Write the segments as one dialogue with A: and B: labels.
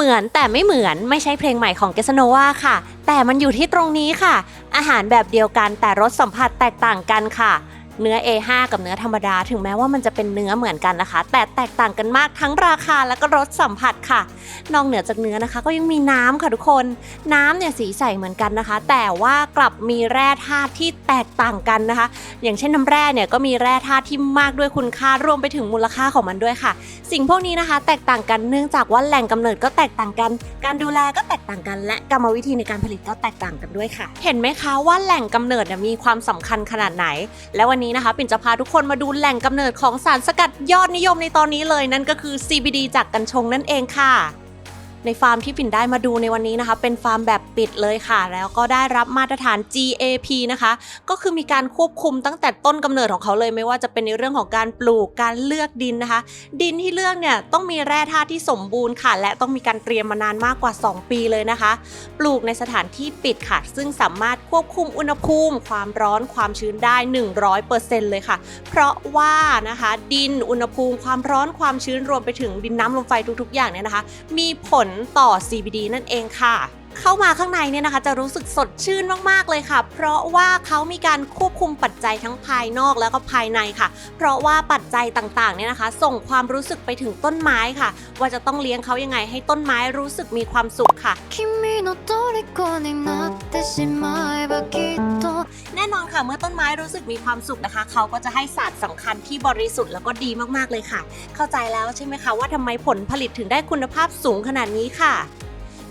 A: เหมือนแต่ไม่เหมือนไม่ใช่เพลงใหม่ของเกสโนวาค่ะ แต่มันอยู่ที่ตรงนี้ค่ะ อาหารแบบเดียวกันแต่รสสัมผัสแตกต่างกันค่ะ เนื้อ A5 กับเนื้อธรรมดา ถึงแม้ว่ามันจะเป็นเนื้อเหมือนกันนะคะ แต่แตกต่างกันมากทั้งราคาและก็รสสัมผัสค่ะ นอกเหนือจากเนื้อนะคะ ก็ยังมีน้ำค่ะทุกคน น้ำเนี่ยสีใสเหมือนกันนะคะ แต่ว่ากลับมีแร่ธาตุที่แตกต่างกันนะคะ อย่างเช่นน้ำแร่เนี่ยก็มีแร่ธาตุที่มากด้วยคุณค่ารวมไปถึงมูลค่าของมันด้วยค่ะ สิ่งพวกนี้นะคะ แตกต่างกันเนื่องจากว่าแหล่งกำเนิดก็แตกต่างกัน การดูแลก็แตกต่างกัน และกรรมวิธีในการผลิตก็แตกต่างกันด้วยค่ะ เห็นไหมคะว่าแหล่งกำเนิดมีความสำคัญขนาดไหน และวันนี้นะคะ ปิ่นจะพาทุกคนมาดูแหล่งกำเนิดของสารสกัดยอดนิยมในตอนนี้เลยนั่นก็คือ CBD จากกัญชงนั่นเองค่ะ ในฟาร์มที่ปิ่นได้มาดูในวันนี้นะคะ เป็นฟาร์มแบบปิดเลยค่ะ แล้วก็ได้รับมาตรฐาน GAP นะคะ ก็คือมีการควบคุมตั้งแต่ต้นกำเนิดของเขาเลยไม่ว่าจะเป็นในเรื่องของการปลูกการเลือกดินนะคะ ดินที่เลือกเนี่ยต้องมีแร่ธาตุที่สมบูรณ์ค่ะ และต้องมีการเตรียมมานานมากกว่า 2 ปีเลยนะคะ ปลูกในสถานที่ปิดค่ะ ซึ่งสามารถควบคุมอุณหภูมิ ความร้อนความชื้นได้ 100%เลยค่ะ เพราะว่านะคะดินอุณหภูมิความร้อนความชื้นรวมไปถึงดินน้ำลมไฟทุกๆ อย่างเนี่ยนะคะ มีผลต่อ CBD นั่นเองค่ะเข้ามาข้างในเนี่ยนะคะจะรู้สึกสดชื่นมากๆเลยค่ะ เพราะว่าเขามีการควบคุมปัจจัยทั้งภายนอกแล้วก็ภายในค่ะ เพราะว่าปัจจัยต่างๆเนี่ยนะคะ ส่งความรู้สึกไปถึงต้นไม้ค่ะ ว่าจะต้องเลี้ยงเขายังไงให้ต้นไม้รู้สึกมีความสุขค่ะ แน่นอนค่ะเมื่อต้นไม้รู้สึกมีความสุขนะคะ เขาก็จะให้ศาสตร์สำคัญที่บริสุทธิ์แล้วก็ดีมากๆเลยค่ะ เข้าใจแล้วใช่ไหมคะว่าทำไมผลผลิตถึงได้คุณภาพสูงขนาดนี้ค่ะ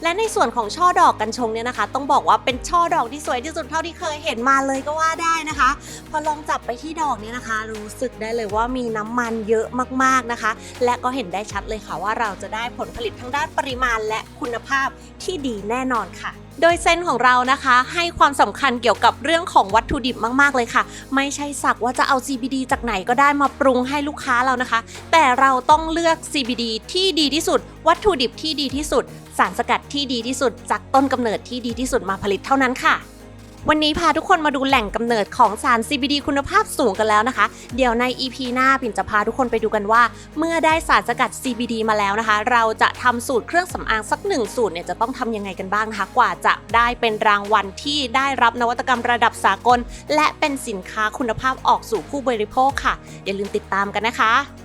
A: และในส่วนของช่อดอกกัญชงเนี่ยนะคะ ต้องบอกว่าเป็นช่อดอกที่สวยที่สุดเท่าที่เคยเห็นมาเลยก็ว่าได้นะคะ พอลองจับไปที่ดอกเนี่ยนะคะ รู้สึกได้เลยว่ามีน้ำมันเยอะมากๆนะคะ และก็เห็นได้ชัดเลยค่ะว่าเราจะได้ผลผลิตทั้งด้านปริมาณและคุณภาพที่ดีแน่นอนค่ะ โดยเซนของเรานะคะ ให้ความสำคัญเกี่ยวกับเรื่องของวัตถุดิบมากๆเลยค่ะ ไม่ใช่สักว่าจะเอา CBD จากไหนก็ได้มาปรุงให้ลูกค้าเรานะคะ แต่เราต้องเลือก CBD ที่ดีที่สุด วัตถุดิบที่ดีที่สุด สารสกัดที่ดีที่สุด จากต้นกำเนิดที่ดีที่สุดมาผลิตเท่านั้นค่ะ วันนี้พาทุกคนมาดูแหล่งกำเนิดของสาร CBD คุณภาพสูงกันแล้วนะคะ เดี๋ยวใน EP หน้าปิ่นจะพาทุกคนไปดูกันว่า เมื่อได้สารสกัด CBD มาแล้วนะคะ เราจะทำสูตรเครื่องสำอางสักหนึ่งสูตรเนี่ยจะต้องทำยังไงกันบ้างนะคะ กว่าจะได้เป็นรางวัลที่ได้รับนวัตกรรมระดับสากล และเป็นสินค้าคุณภาพออกสู่ผู้บริโภคค่ะ อย่าลืมติดตามกันนะคะ